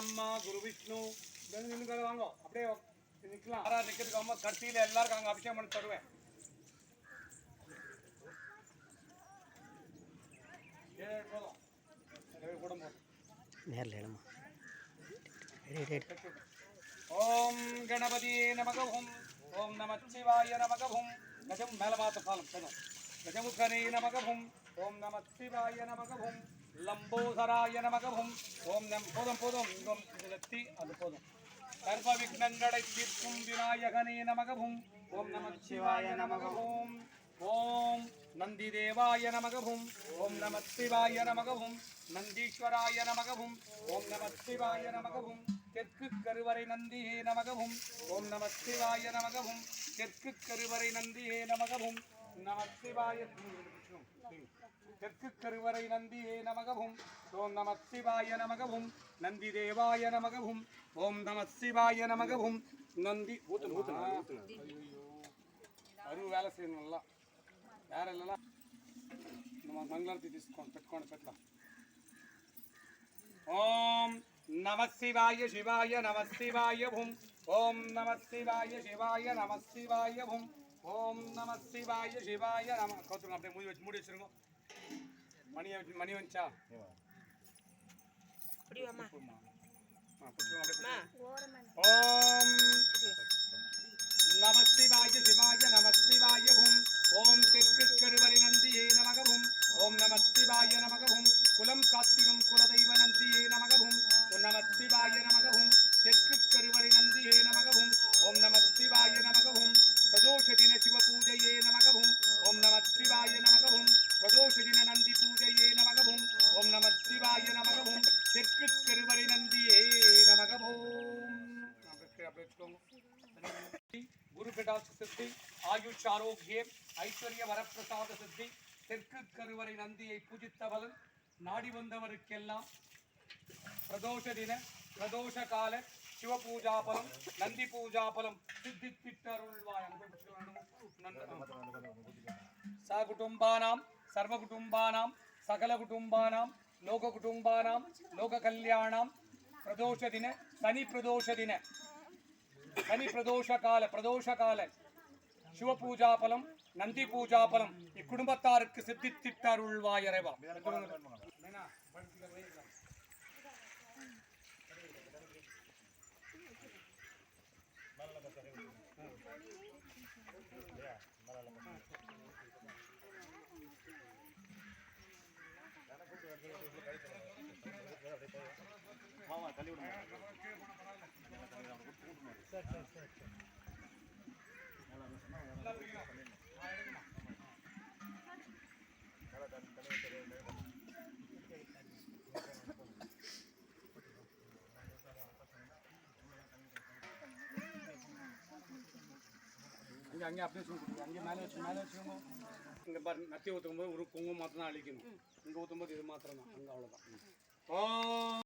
பிரம்மா குரு விஷ்ணு நின்று வாங்க. அப்படியே நிக்கலாம். யாரா நிக்கிறதுக்கு அம்மா கடைசியில எல்லாருக்கும் அங்க அபிஷேகம் பண்ணி தருவேன். ஓம் கணபதியே நமகவும் ஓம் நம சிவாய நமகவும் கஜம் மேல பார்த்த காலம் கஜம். கஜமுகனே நமகவும் ஓம் நம சிவாய நமகவும் லம்போதராய நமகவும் ஓம் நம் போதும் போதும் இங்கும் நிறுத்தி அது போதும் சர்வ விக்னங்களை தீர்க்கும் விநாயகனே நமகவும் ஓம் நம சிவாய நமகவும் ஓம் நந்தி தேவாய நமகவும் ஓம் நம சிவாய நமகவும் நந்தீஸ்வராய நமகவும் ஓம் நம சிவாய நமகவும் தெற்கு கருவறை நந்தியே நமகவும் ஓம் நம சிவாய நமகவும் தெற்கு கருவறை நந்தியே நமகவும் நம சிவாய தெற்கு கருவறை நந்தியே நமகவும் ஓம் நம சிவாய நமகவும் நந்தி தேவாய நமகவும் ஓம் நம சிவாய நமகவும் நந்தி ஊத்து ஊத்து అరువు వేల చేయడం వల్ల వేరే நம்ம మంగళారతి తీసుకోండి పెట్టుకోండి పెట్ల ఓం నమ శివాయ శివాయ నమ శివాయ భుం ఓం నమ శివాయ శివాయ నమ శివాయ భుం ஓம் நம சிவாய சிவாய நம. கவுத்துருங்க அப்படியே மூடி வச்சு மூடி வச்சுருங்க. மணி மணி வந்துச்சா? அப்படியே அப்படியே குரு சித்தி ஆயுஷ் ஆரோக்கியம் ஐஸ்வர்ய வரப்பிரசாத சித்தி தெற்கு கருவறை நந்தியை பூஜித்த நாடி வந்தவருக்கெல்லாம் பிரதோஷ தின பிரதோஷ கால சிவ பூஜா நந்தி பூஜாபலம் சித்தித்திட்டருள்வாய். ச குடும்பானாம் சர்வ குடும்பானாம் சகல குடும்பானாம் லோக குடும்பானாம் லோக கல்யாணம் பிரதோஷ தின சனி பிரதோஷ தின. சனி பிரதோஷ கால பிரதோஷ கால சிவ பூஜா பலம் நந்தி பூஜா பலம் இக்குடும்பத்தாருக்கு சித்தித்திட்ட மாமா தள்ளி விடுங்க. அங்கே அப்படியே சொல்லி அங்கே மேலே வச்சு மேலே வச்சுக்கோங்க இங்கே பாரு நத்தி ஊற்றும் போது ஒரு குங்குமம் மாத்திரம் தான் அழிக்கணும் இங்கே ஊற்றும் போது இது மாத்திரம் தான் அங்கே அவ்வளோதான் ஓ